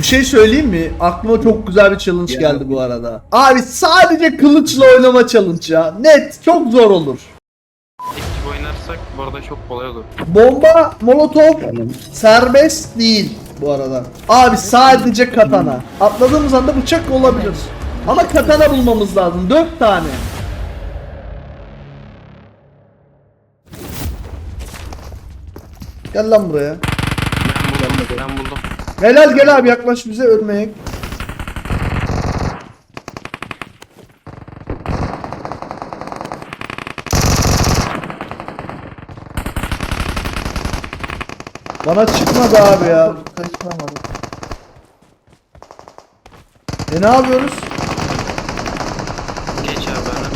Bir şey söyleyeyim mi? Aklıma çok güzel bir challenge geldi bu arada. Abi sadece kılıçla oynama challenge ya. Net çok zor olur. Ekip oynarsak bu arada çok kolay olur. Bomba, molotov serbest değil bu arada. Abi sadece katana. Atladığımız anda bıçak olabilir. Ama katana bulmamız lazım. 4 tane. Gel lan buraya. Ben buldum. Ben buldum. Helal gel abi yaklaş bize ölmeyek. Bana çıkmadı abi ya. Kaçıramadım. E ne yapıyoruz? Geç abi bana.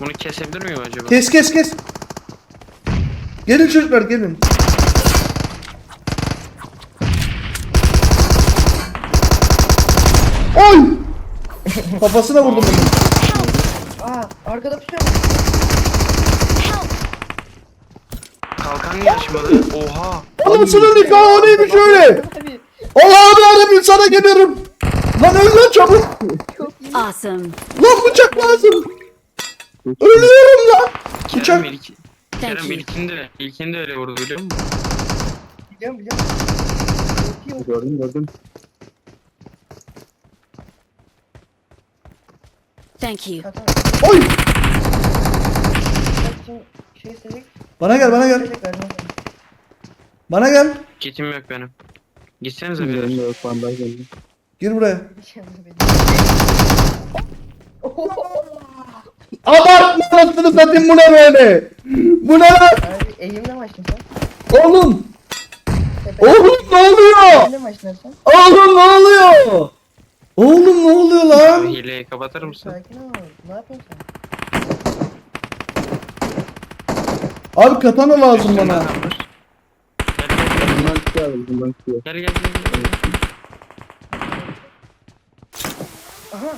Bunu kesebilir miyim acaba? Kes kes kes. Gelin çocuklar gelin. Oy! Kafasına vurdum bunu. Aa arkada pusuyor. Kalkan niye açmadı? Oha. Oğlum şunun nikahı o neymiş öyle? Abi Allah'ım yarabbim sana gelirim. Lan öl lan çabuk. Awesome. Lan bıçak lazım. Ölüyorum lan. Kerem Bıçak. ilk... Thank Kerem you. ilkinde, ilkinde öyle vurdu biliyor musun? biliyorum biliyorum. Gördüm gördüm. Thank you. Katan. Oy. Şimdi şey. Bana gel bana gel. Vermez. Bana gel. Kitim yok benim. Gitsenize bir Gördüm yok bandaj geldi. Gir buraya. Benim. Abartma anasını satayım bu ne böyle? Bu ne lan? Abi eğimle mi açtın sen? Oğlum. Tepe. Oğlum ne oluyor? Eğimle mi açtın sen? Oğlum ne oluyor? Oğlum ne oluyor Abi lan? hileyi kapatır mısın? Sakin ol. Ne yapıyorsun sen? Abi katana lazım bana. adam var. Gel gel Bundan çıkıyor abi bundan çıkıyor. gel. Gel gel gel. gel. Aha.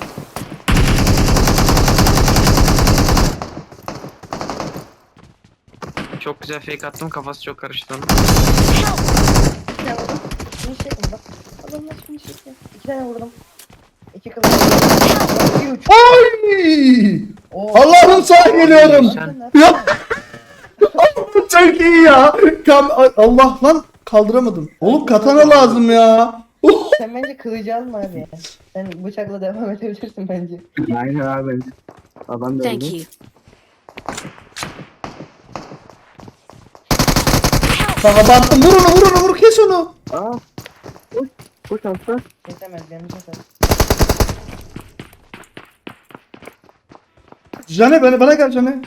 Çok güzel fake attım kafası çok karıştı onun. Bir tane vurdum. Finish yapın bak. Adam nasıl finish yapıyor? İki tane vurdum. İki kılıç. Bir uç. Oy! Oo. Allah'ım sana geliyorum. Sen- Ya. Çok iyi ya. Kam Allah lan kaldıramadım. Oğlum katana lazım ya. Sen bence kılıcı alma abi ya. Sen bıçakla devam edebilirsin bence. Aynen abi. Adam da Thank öldü. you. Sana battım. Vur onu vur onu vur kes onu. Aa. Koş. Koş hasta. Kesemez benim kesemez. Cane bana, bana gel Cane.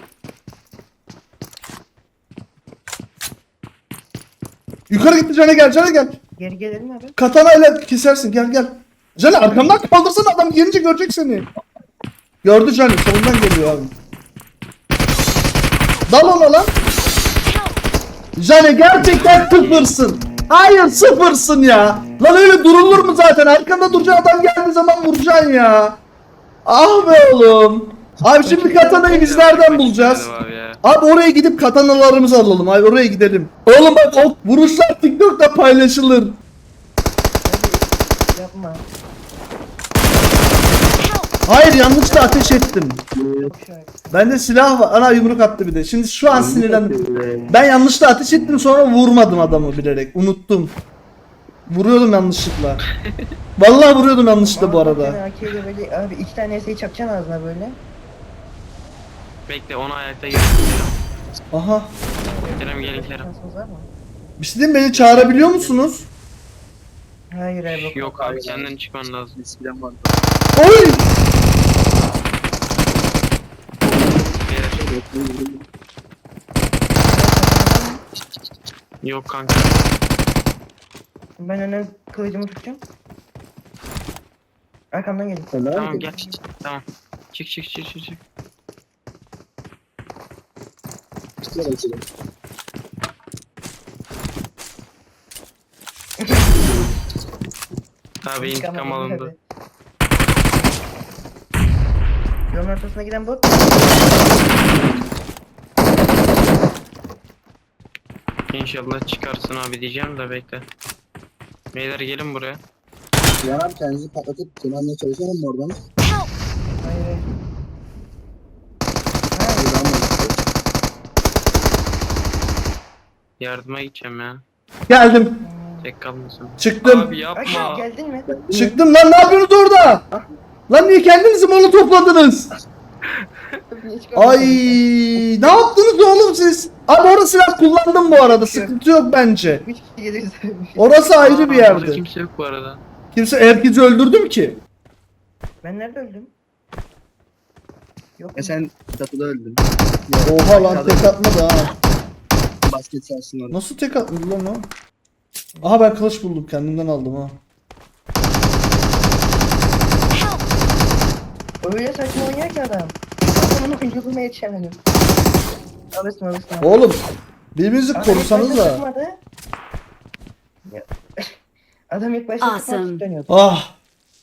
Yukarı gitti Cane gel Cane gel. Geri gelelim abi. Katana ile kesersin gel gel. Cane arkamdan kaldırsana adam gelince görecek seni. Gördü Cane solundan geliyor abi. Dal ona lan. Cane gerçekten sıfırsın. Hayır sıfırsın ya. Lan öyle durulur mu zaten? Arkanda duracak adam geldiği zaman vuracaksın ya. Ah be oğlum. Abi şimdi katanayı biz nereden bulacağız? Abi ya. Abi oraya gidip katanalarımızı alalım. Abi oraya gidelim. Oğlum bak o vuruşlar TikTok'ta paylaşılır. Hadi yapma. Hayır yanlışla ateş ettim. Şahit. Bende silah var. Ana yumruk attı bir de. Şimdi şu an sinirlendim. Ben yanlışla ateş ettim sonra vurmadım adamı bilerek. Unuttum. Vuruyordum yanlışlıkla. Vallahi vuruyordum yanlışlıkla bu arada. abi iki tane eseyi çakacaksın ağzına böyle. Bekle onu ayakta göstereceğim. Aha. Kerem gelin Kerem. Şansınız var mı? Bir şey diyeyim, beni çağırabiliyor musunuz? Hayır abi. Yok abi senden çıkman lazım. Eskiden vardı. Oy! Beyler. Yok kanka. Ben öne kılıcımı tutacağım. Arkamdan gelin. Tamam gel. Tamam. Çık çık çık çık çık. Abi intikam alındı. Yolun ortasına giden bot. İnşallah çıkarsın abi diyeceğim de bekle. Beyler gelin buraya. Abi kendinizi patlatıp almaya çalışalım mı oradan? Hayır. hayır. Ha, Buradan mı? Yardıma gideceğim ya. Geldim. Tek kalmasın. Çıktım. Abi yapma. geldin mi? Çıktım lan ne yapıyorsunuz orada? Lan niye kendinizi mola topladınız? Hiç Ay ne yaptınız oğlum siz? Abi orada silah kullandım bu arada. Sıkıntı yok bence. Üç kişi geliriz. Orası ayrı bir Aa, yerdi. kimse yok bu arada. Kimse herkesi öldürdüm ki. Ben nerede öldüm? Yok. Ya sen çatıda öldün. Oha lan tek atmadı ha. Basket sahasının orada. Nasıl tek atmadı lan o? Aha ben kılıç buldum kendimden aldım ha. Öyle saçma oynuyor ki adam. Adamın oyunculuğuna yetişemedim. Alırsın alırsın. Oğlum birbirinizi korusanız da. Ya- Adam ilk başta Awesome. sıkmak dönüyordu. Ah.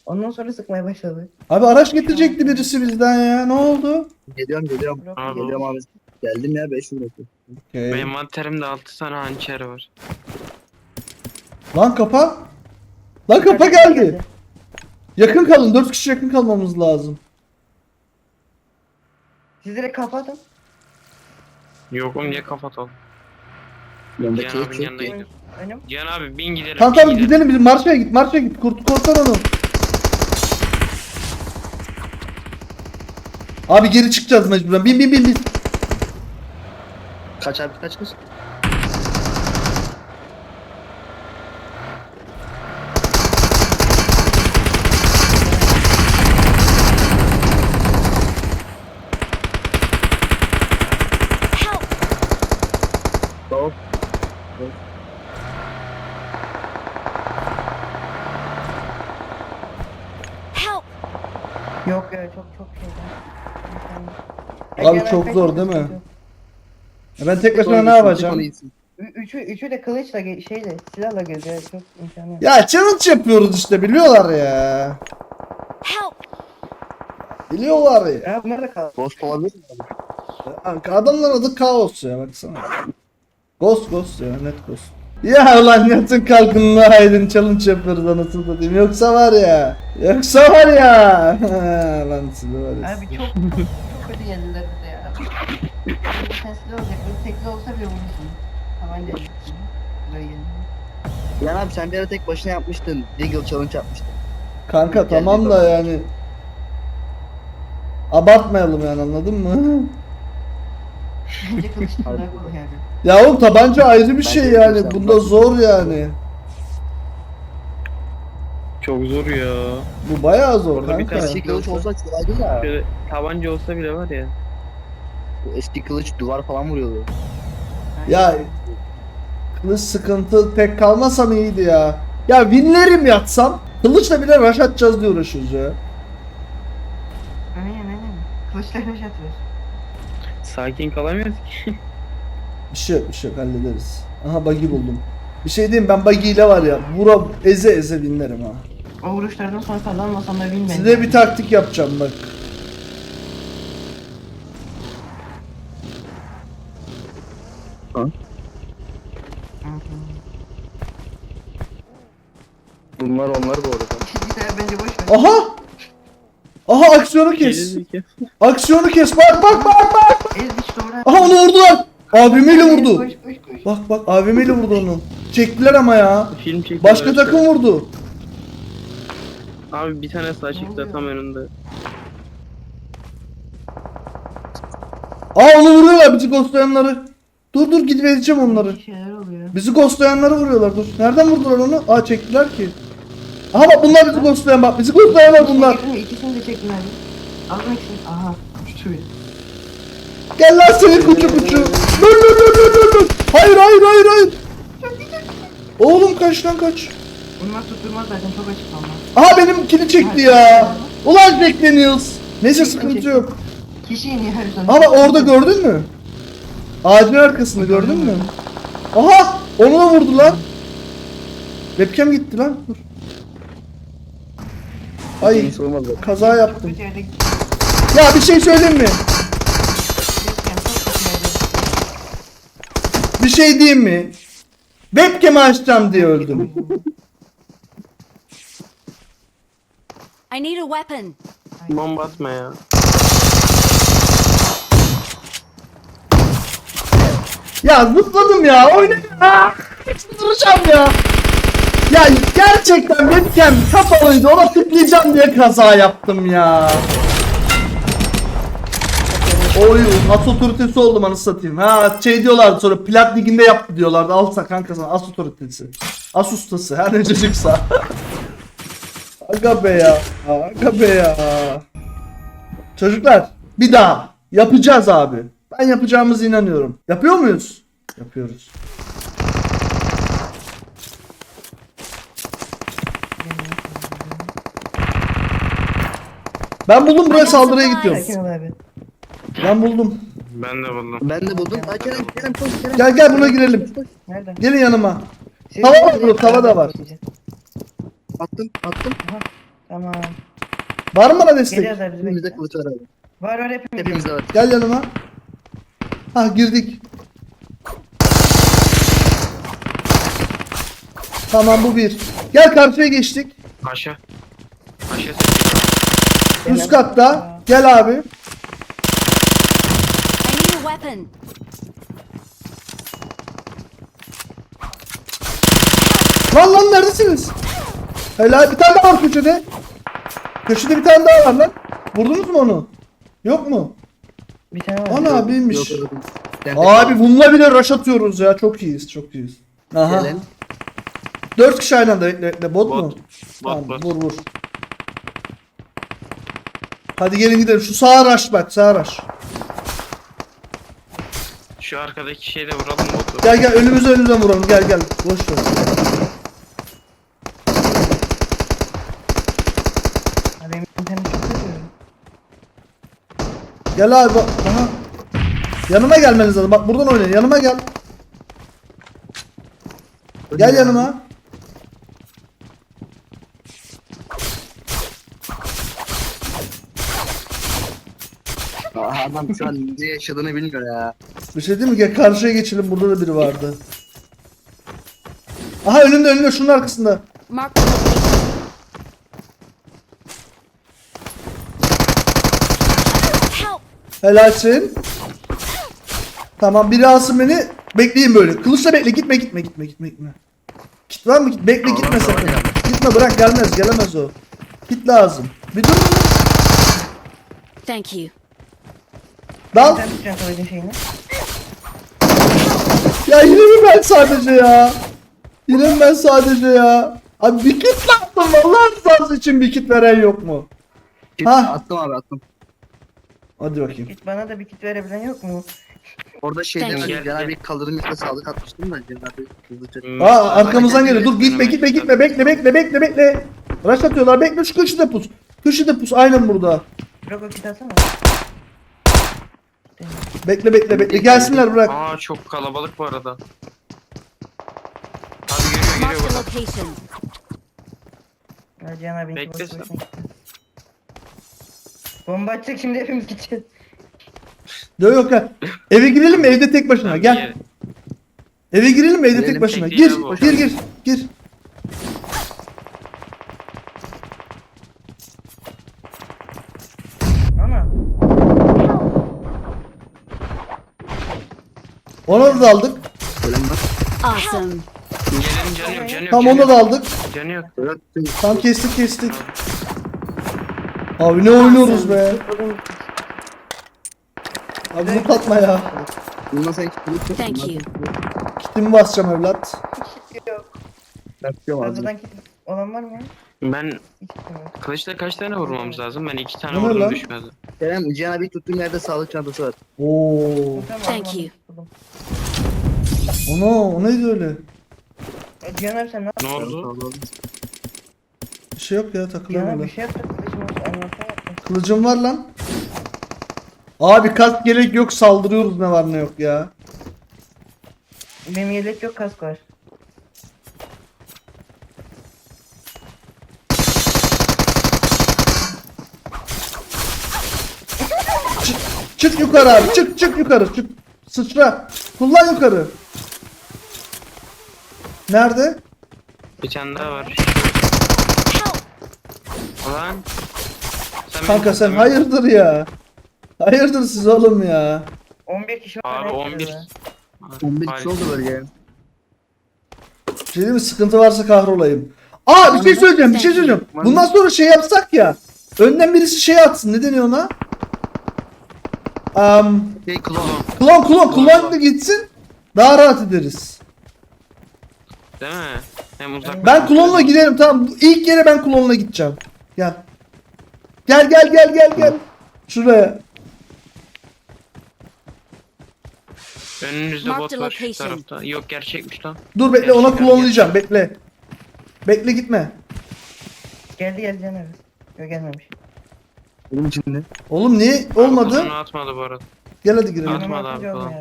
Ondan sonra sıkmaya başladı. Abi araç getirecekti birisi bizden ya. Ne oldu? Geliyorum geliyorum. Geliyorum abi. Geldim ya 5 vurdu. Okey. Benim envanterimde 6 tane hançer var. Lan kapa. Lan kapa geldi. Yakın kalın. 4 kişi yakın kalmamız lazım. Siz direkt kapatın. Yok oğlum niye kapatalım? Yanındaki Cihan abinin yanına ki. gidelim. Önüm. Cihan abi bin gidelim. Tamam bin tamam gidelim bizim marşaya git marşaya git. Kurt kurtar onu. Abi geri çıkacağız mecburen. Bin bin bin bin. Kaç abi kaç kaç? Tamam. Help! Yok ya çok çok şey. Abi çok zor değil mi? Ben tek başıma ne yapacağım? Üçü, üçü de kılıçla ge- şeyle silahla geziyor çok imkanı yok. Ya challenge yapıyoruz işte biliyorlar ya. Help! Biliyorlar ya. Ya bunlar da kaldı. Ghost olabilir mi? Kanka adamların adı kaos ya baksana. Ghost ghost ya net ghost. Ya lan yatın kalkın la haydin challenge yapıyoruz anasını satayım. Yoksa var ya. Yoksa var ya. lan sizi var ya. Abi çok çok, kötü geldiler bize ya. Olacak. Böyle tekli olsa bile vurursun. Tabanca yapacaksın. Buraya gelin. Cihan abi sen bir ara tek başına yapmıştın. Deagle challenge yapmıştın. Kanka tamam da yani. Abartmayalım yani anladın mı? Yani. Ya oğlum tabanca ayrı bir şey yani. Bunda zor yani. Çok zor ya. Bu bayağı zor Orada bir kanka. tane- kılıç olsa kolaydı ya. Şöyle tabanca olsa bile var ya. Bu eski kılıç duvar falan vuruyordu. Ya kılıç sıkıntı tek kalmasam iyiydi ya. Ya winlerim yatsam kılıçla bile rush atacağız diye uğraşıyoruz ya. Aynen aynen. Kılıçla rush atıyoruz. Sakin kalamıyoruz ki. Bir şey yok bir şey yok hallederiz. Aha buggy buldum. Bir şey diyeyim ben buggy ile var ya vura eze eze winlerim ha. O vuruşlardan sonra kazanmasam da bilmem. Size bir taktik yapacağım bak. Bunlar onlar bu arada. Bence boş ver. Aha! Aha aksiyonu kes. Gerizekalı. Aksiyonu kes. Bak bak bak bak. Ez doğru. Aha onu vurdular. AVM'yle vurdu. Koş koş koş. Bak bak AVM'yle vurdu onu. Çektiler ama ya. Film çekiyorlar Başka takım vurdu. Abi bir tane sağ çıktı tam önünde. Aa onu vuruyorlar bizi ghostlayanları. Dur dur gidip edeceğim onları. Bir şeyler oluyor. Bizi ghostlayanları vuruyorlar dur. Nereden vurdular onu? Aa çektiler ki. Aha bak bunlar bizi ghostlayan bak. Bizi ghostlayanlar bunlar. İkisini, ikisini de çektim abi. Aldım ikisini. Aha. Uçtu bir. Gel lan seni kuçu kuçu. Dur dur dur dur dur dur. Hayır hayır hayır hayır. Oğlum kaç lan kaç. Bunlar tutturmaz zaten çok açık ama. Aha benimkini çekti ya. Ulan Daniels. Neyse sıkıntı yok. Kişi iniyor her zaman. Ama orada gördün mü? Ağacın arkasında gördün mü? Aha! Onu da vurdu lan. Webcam gitti lan. Dur. Ay kaza yaptım. Ya bir şey söyleyeyim mi? Bir şey diyeyim mi? Webcam'i açacağım diye öldüm. I need a weapon. Bomba atma ya. Ya zıpladım ya. Ya. Duracağım ya. Ya gerçekten webcam kapalıydı. Ona tıklayacağım diye kaza yaptım ya. Oy as otoritesi oldum anasını satayım. Ha şey diyorlardı sonra plat liginde yaptı diyorlardı. Alsa kanka sana as otoritesi. As ustası her ne çocuksa. Aga be ya. Aga be ya. Çocuklar bir daha yapacağız abi. Ben yapacağımıza inanıyorum. Yapıyor muyuz? Yapıyoruz. Ben buldum buraya saldırıya gidiyorum. Abi. Ben buldum. Ben de buldum. Ben de buldum. Ay Kerem Kerem koş Kerem. Gel gel buna girelim. Nerede? Gelin yanıma. Siz- Tava var burada, tava da var. Attım attım. Tamam. Var mı bana destek? Geliyoruz abi biz Hepimizde bekle. kılıç var abi. Var var hepimiz. Hepimizde var. Gel yanıma. Ha girdik. Tamam bu bir. Gel karşıya geçtik. Aşağı. Aşağı Üst katta. Gel abi. I need a weapon. Lan lan neredesiniz? Helal bir tane daha var köşede. Köşede bir tane daha var lan. Vurdunuz mu onu? Yok mu? Bir tane var. Ana abiymiş. Yok, yok. Abi bununla bile rush atıyoruz ya. Çok iyiyiz, çok iyiyiz. Aha. Gelen. Dört kişi aynı anda bekle bekle. Bot, mu? Bot. Tamam, Bot bot. vur vur. Hadi gelin gidelim. Şu sağa rush bak, sağa rush. Şu arkadaki şeyle vuralım botu. Gel gel önümüze önümüze vuralım. Gel gel. Boş ver. Abi benim internet çok kötü. Gel abi bak. Aha. Yanıma gelmeniz lazım. Bak buradan oynayın. Yanıma gel. Gel yanıma. Aa, Adam şu an ne yaşadığını bilmiyor ya. Bir şey değil mi? Gel karşıya geçelim. Burada da biri vardı. Aha önümde önümde şunun arkasında. Mark the location. Help! Helalsin. Tamam biri alsın beni. Bekleyin böyle. Kılıçla bekle. Gitme gitme gitme gitme gitme. Git var mı? Git. Bekle gitme sakın. ya. Gitme bırak gelmez. Gelemez o. Git lazım. Bir dur. Thank you. Dal. Sen şeyini. Ya yine mi ben sadece ya? Yine mi ben sadece ya? Abi bir kit lazım. Allah rızası için bir kit veren yok mu? Git, Ha. Attım abi attım. Hadi bakayım. Git bana da bir kit verebilen yok mu? Orada şey Thank demedim. Cenab-ı bir kaldırım yapma sağlık atmıştım da Cenab-ı hızlıca. Hmm, Aa arkamızdan gel- geliyor. Dur gitme gitme gitme. Bekle bekle bekle bekle. Rush atıyorlar. Bekle şu köşede pus. Köşede pus. Aynen burada. Bırak o kit atsana. Bekle bekle bekle. Gelsinler bırak. Aa çok kalabalık bu arada. Abi geliyor geliyor the burada. location. Ya Cihan abi. Bekle sen. Bomba atacak şimdi hepimiz gideceğiz. Yok yok gel. Eve girelim mi? Evde tek başına. Gel. Eve girelim mi? Evde tek Girelim, başına. tek Gir. değil. Gir gir. Gir. Ana. Ona da daldık. Gelen bak. Awesome. Gelenin canı yok canı yok. Tam canı ona da aldık. Canı yok. Evet. Tam kestik kestik. Abi ne oynuyoruz be? Abi loot atma ya. Bundan sen. Thank you. Kitimi basacağım evlat. Yok. Ben tutuyorum abi. Fazladan olan var mı? Ben Hiç kitim yok. kılıçla kaç tane vurmamız lazım? Ben iki tane ne vurdum lan? düşmedi. Kerem Cihan abi tuttuğum yerde sağlık çantası var. Oo. Tamam, Thank you. aldım. Ono o neydi öyle? E, Cihan abi sen ne Ne yaptın? oldu? Bir şey yok ya takılıyorum Cihan abi bir şey yaptık. Kılıcım var lan. Abi kask gerek yok saldırıyoruz ne var ne yok ya. Benim yelek yok kask var. Çık yukarı abi çık çık yukarı çık. Sıçra. Kullan yukarı. Nerede? Bir tane daha var. Ulan Sen Kanka sen hayırdır ya. Hayırdır siz oğlum ya. 11 kişi var. Abi ne 11. yapıyoruz 11 kişi oldu bölge. Bir şey diyeyim mi? Sıkıntı varsa kahrolayım. Aa bir şey söyleyeceğim bir şey söyleyeceğim. Bundan sonra şey yapsak ya. Önden birisi şey atsın. Ne deniyor ona? Um, Şey klon. klon klon klon da gitsin. Daha rahat ederiz. Değil mi? Hem uzak. Ben klonla giderim tamam. İlk yere ben klonla gideceğim. Gel. Gel gel gel gel gel. Şuraya. Önünüzde bot var şu location. tarafta. Yok gerçekmiş lan. Dur bekle ona Gerçekten klonlayacağım. Bekle. Bekle gitme. Geldi geldi Can abi. Yok gelmemiş. Benim içinde. Oğlum niye olmadı? Onu atmadı bu arada. Gel hadi girelim. Atma. Yanıma abi atınca falan.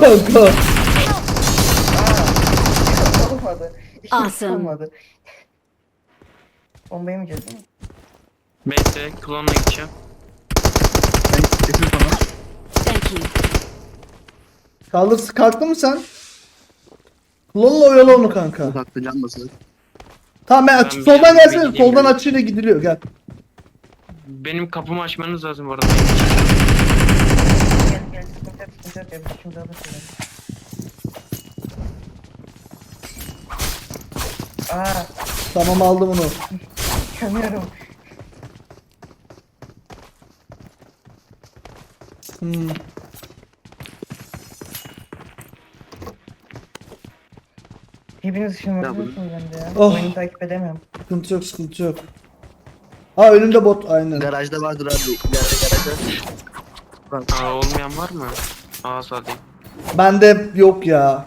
Kanka. Olmadı. Hiç Awesome. olmadı. Bombayı mı mi? Bekle klonla gideceğim. Ben kesin sana. Thank you. Kaldır kalktın mı sen? Klonla oyala onu kanka. Uzakta can basıyor. Tamam ben Ben bir soldan yandan gelsene. bir gideyim Soldan ya. açıyla gidiliyor. Gel. Benim kapımı açmanız lazım bu arada. Gel gel sıkıntı yok sıkıntı yok. Ya, Şimdi alırsın. Aa Tamam aldım onu. Yanıyorum. Hmm. Hepiniz Ya bu- ışınlanıyorsunuz bende ya. Oh. Oyunu takip edemiyorum. Sıkıntı yok sıkıntı yok. Aa önünde bot aynen. Garajda vardır abi. İleride garajda. Aa olmayan var mı? Aa sade. Bende yok ya.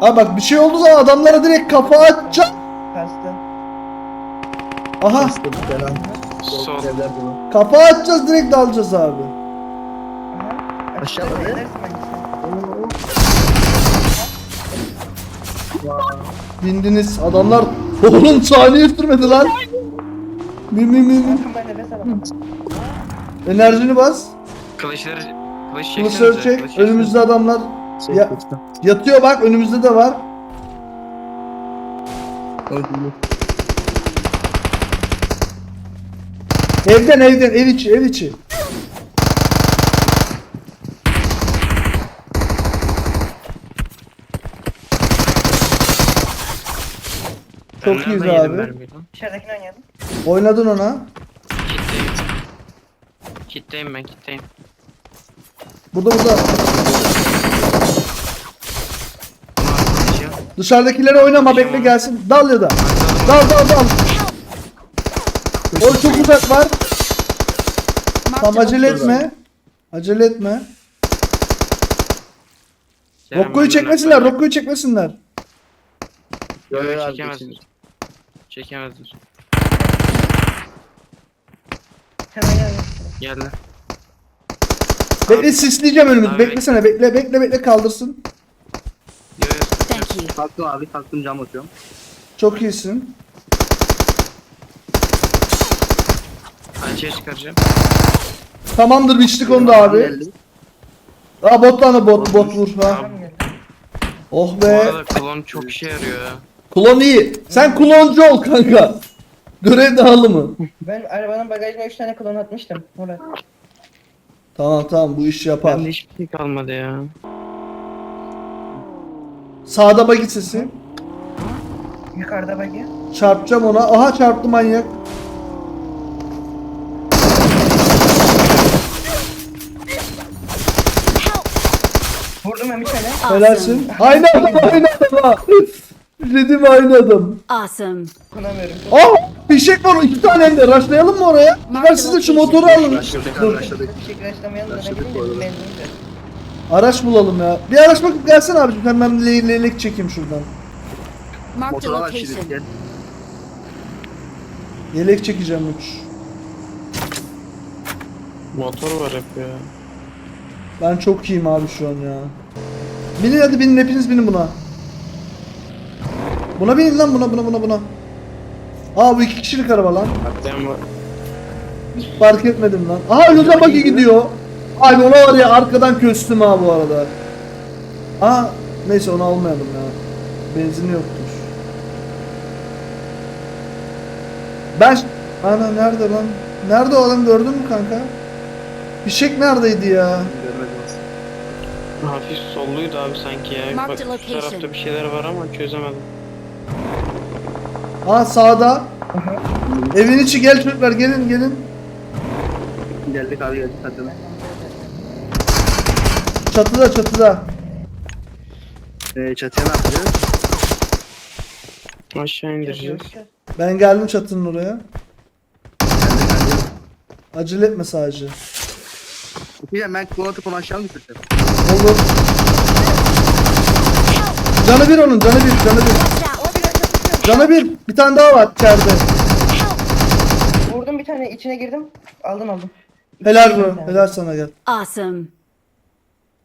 Aa bak bir şey olduğu zaman adamlara direkt kafa atacağım. Kastı. Aha Bastım falan. Sol. Kafa atacağız direkt dalacağız abi. Aha. Aşağı Açıkta bak. edersin bence. Bindiniz adamlar oğlum saniye sürmedi lan. Ben nefes alamam. Enerjini bas. Kılıçları kılıç Kılıçları çek. kılıç çeksenize. Önümüzde adamlar Şey Ya- yatıyor bak önümüzde de var. Evden evden ev içi ev içi. Çok iyiyiz abi. Dışarıdakini oynayalım. Oynadın ona. Kitleyim. Kitleyim ben kitleyim. Burada burada. Dışarıdakilere oynama bekle gelsin. Dal ya da. Dal dal dal. O çok uzak var. Tam acele etme. Acele etme. Kerem Rokko'yu çekmesinler. Rokko'yu çekmesinler. Yok Yok, çekemezler. Çekemezler. Sen oynayalım. Geldi. Bekle sisleyeceğim önümüzü. Beklesene bekle bekle bekle kaldırsın. Yok yok. You. Kalktım abi. Kalktım cam atıyorum. Çok iyisin. Açıya çıkaracağım. Tamamdır biçtik onu da abi. Aa bot lan o bot bot vur ha. Oh Bu be. arada klon çok işe yarıyor ya. Klon iyi. Sen kloncu ol kanka. Görev dağılımı. Ben arabanın bagajına 3 tane klon atmıştım. Murat. Tamam tamam bu iş yapar. Bende hiçbir şey kalmadı ya. Sağda bagi sesi. Yukarıda bagaj. Çarpacağım ona. Aha çarptı manyak. Vurdum ben bir tane. Helalsin. Aynı adam aynı adam ha. Dedim aynı adam. Awesome. Kullanamıyorum. Aa fişek var iki tane elde. Raşlayalım mı oraya? Ver siz de şu motoru alın. Başladık. Bir şekilde açlamayalım da ne bileyim. Araç bulalım ya. Bir araç bakıp gelsene abicim. Le leylek çekeyim şuradan. Mark the Motora bak şimdi. location. Gel. Yelek çekeceğim uç. Motor var hep ya. Ben çok iyiyim abi şu an ya. Binin hadi binin hepiniz binin buna. Buna binin lan buna buna buna buna. Aa bu iki kişilik araba lan. Atlayan var. Fark etmedim lan. Aha önümden bagi gidiyor. Abi ona var ya arkadan köstüm ha bu arada. Aa neyse onu almayalım ya. Benzin yoktur. Ben ana nerede lan? Nerede o adam gördün mü kanka? Fişek neredeydi ya? Hafif solluydu abi sanki ya. Bak Marked şu tarafta bir şeyler var ama çözemedim. Ha sağda. Evin içi gel çocuklar gelin gelin. Geldik abi geldik hadi. Çatıda çatıda. Ee, çatıya ne yapacağız? Aşağı indireceğiz. Ben geldim çatının oraya. Acele etme sadece. Okuyacağım ben kol atıp onu aşağı mı götüreceğim? Olur. Canı bir onun canı bir canı bir. Canı bir. Bir tane daha var içeride. Vurdum bir tane içine girdim. Aldım aldım. Helal bro. Helal sana gel. Awesome.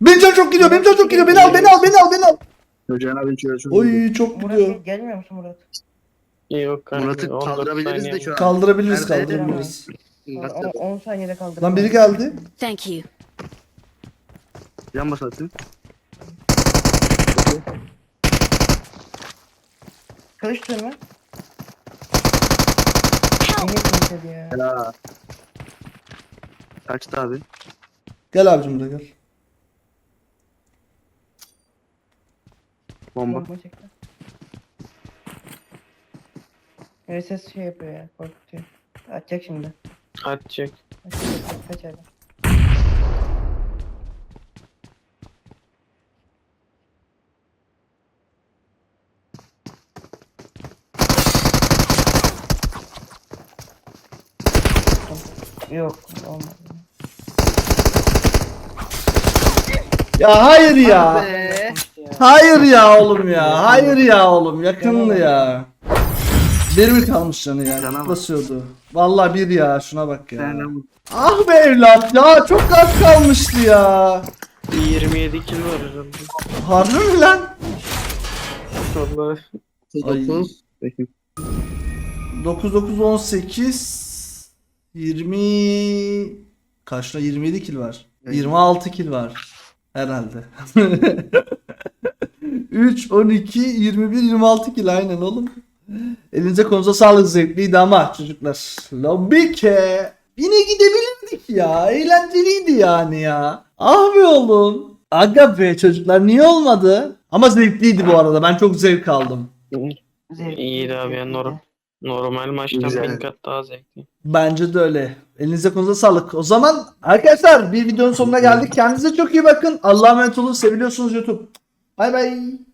Benim can çok gidiyor. Benim can çok gidiyor. Beni al beni al beni al beni al. Hocam abi çözüm. Oy çok Murat gidiyor. gelmiyor musun Murat? Yok kanka. Murat'ı 14 kaldırabiliriz de saniye şu an. Kaldırabiliriz Nerede? kaldırabiliriz. Nasıl? 10 saniyede kaldı. Lan biri geldi. Thank you. Can basatın. Kılıç tutuyorum ben. Help! Niye kılıç dedi ya? Helal. Kaçtı abi. Gel abicim buraya gel. Bomba. Bomba çekti. Evet ses şey yapıyor ya korkutuyor. Atacak şimdi. Atacak. Atacak kaç ayda. Yok olmadı. Ya hayır ya. Be. Hayır ya oğlum ya. Hayır ya oğlum. Yakındı ya. Bir mi kalmış canı ya? Cana bak. Basıyordu. Vallahi bir ya. Şuna bak ya. Sen Ah be evlat ya. Çok az kalmıştı ya. 27 kill var herhalde. Harbi mi lan? Vallahi. Ay. 9. Peki. 9 9 18 20 kaçta 27 kill var. Evet. 26 kill var herhalde. 3 12 21 26 kill aynen oğlum. Elinize konuza sağlık zevkliydi ama çocuklar. Lobike. Yine gidebilirdik ya. Eğlenceliydi yani ya. Ah be oğlum. Aga be çocuklar niye olmadı? Ama zevkliydi bu arada. Ben çok zevk aldım. İyiydi abi ya normal. Normal maçtan bin kat daha zevkli. Bence de öyle. Elinize konuza sağlık. O zaman arkadaşlar bir videonun sonuna geldik. Kendinize çok iyi bakın. Allah'a emanet olun. Seviliyorsunuz YouTube. 拜拜。